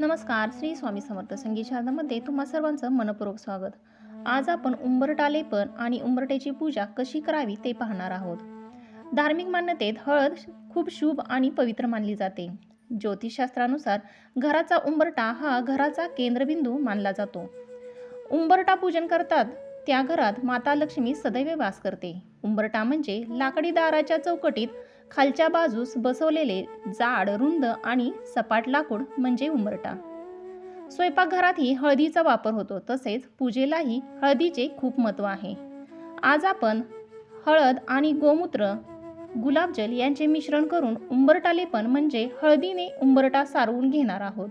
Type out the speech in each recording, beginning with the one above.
नमस्कार श्री स्वामी समर्थ संगीत शारदामध्ये तुम्हा सर्वांचं मनपूर्वक स्वागत. आज आपण उंबरटा लेपन आणि उंबरट्याची पूजा कशी करावी ते पाहणार आहोत. धार्मिक मान्यतेत हळद खूप शुभ आणि पवित्र मानली जाते. ज्योतिषशास्त्रानुसार घराचा उंबरटा हा घराचा केंद्रबिंदू मानला जातो. उंबरटा पूजन करतात त्या घरात माता लक्ष्मी सदैव वास करते. उंबरटा म्हणजे लाकडी दाराच्या चौकटीत खालच्या बाजूस बसवलेले जाड रुंद आणि सपाट लाकूड म्हणजे उंबरटा स्वयंपाकघरातही हळदीचा वापर होतो तसेच पूजेलाही हळदीचे खूप महत्त्व आहे. आज आपण हळद आणि गोमूत्र गुलाबजल यांचे मिश्रण करून उंबरटा लेपन म्हणजे हळदीने उंबरटा सारवून घेणार आहोत.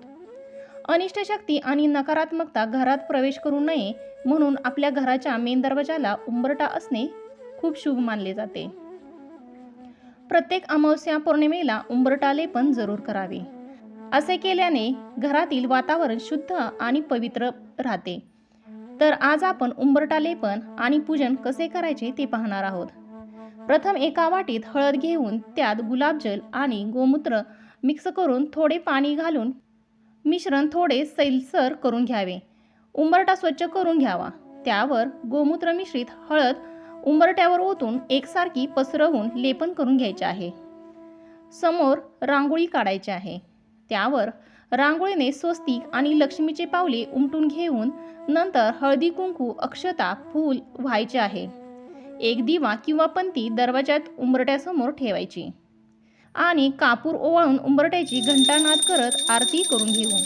अनिष्ट शक्ती आणि नकारात्मकता घरात प्रवेश करू नये म्हणून आपल्या घराच्या मेन दरवाजाला उंबरटा असणे खूप शुभ मानले जाते. प्रत्येक अमावस्या पौर्णिमेला उंबरटालेपन जरूर करावे. असे केल्याने घरातील वातावरण शुद्ध आणि पवित्र राहते. तर आज आपण उंबरटालेपन आणि पूजन कसे करायचे ते पाहणार आहोत. प्रथम एका वाटीत हळद घेऊन त्यात गुलाबजल आणि गोमूत्र मिक्स करून थोडे पाणी घालून मिश्रण थोडे सैलसर करून घ्यावे. उंबरटा स्वच्छ करून घ्यावा. त्यावर गोमूत्र मिश्रित हळद उंबरट्यावर ओतून एकसारखी पसरवून लेपन करून घ्यायचे आहे. समोर रांगोळी काढायची आहे. त्यावर रांगोळीने स्वस्तिक आणि लक्ष्मीचे पावले उमटून घेऊन नंतर हळदी कुंकू अक्षता फूल व्हायचे आहे. एक दिवा किंवा पंती दरवाजात उंबरट्यासमोर ठेवायची आणि कापूर ओवाळून उंबरट्याची घंटानाद करत आरती करून घेऊ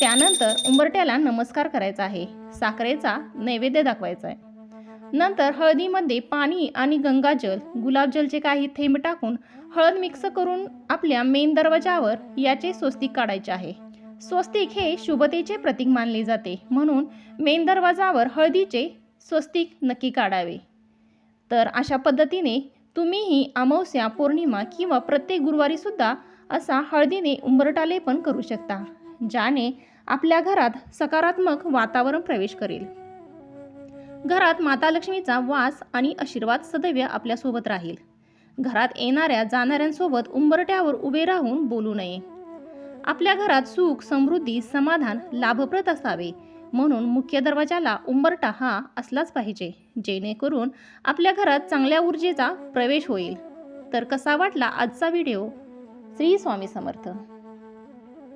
त्यानंतर उंबरट्याला नमस्कार करायचा आहे. साखरेचा नैवेद्य दाखवायचा आहे. नंतर हळदीमध्ये पाणी आणि गंगाजल गुलाबजलचे काही थेंब टाकून हळद मिक्स करून आपल्या मेन दरवाजावर याचे स्वस्तिक काढायचे आहे. स्वस्तिक हे शुभतेचे प्रतीक मानले जाते. म्हणून मेन दरवाजावर हळदीचे स्वस्तिक नक्की काढावे. तर अशा पद्धतीने तुम्हीही अमावस्या पौर्णिमा किंवा प्रत्येक गुरुवारीसुद्धा असा हळदीने उंबरटाले पण करू शकता ज्याने आपल्या घरात सकारात्मक वातावरण प्रवेश करेल. घरात माता लक्ष्मीचा वास आणि आशीर्वाद सदैव आपल्यासोबत राहील. घरात येणाऱ्या जाणाऱ्यांसोबत उंबरट्यावर उभे राहून बोलू नये. आपल्या घरात सुख समृद्धी समाधान लाभप्रद असावे. म्हणून मुख्य दरवाजाला उंबरटा हा असलाच पाहिजे जेणेकरून आपल्या घरात चांगल्या ऊर्जेचा प्रवेश होईल. तर कसा वाटला आजचा व्हिडिओ? श्री स्वामी समर्थ.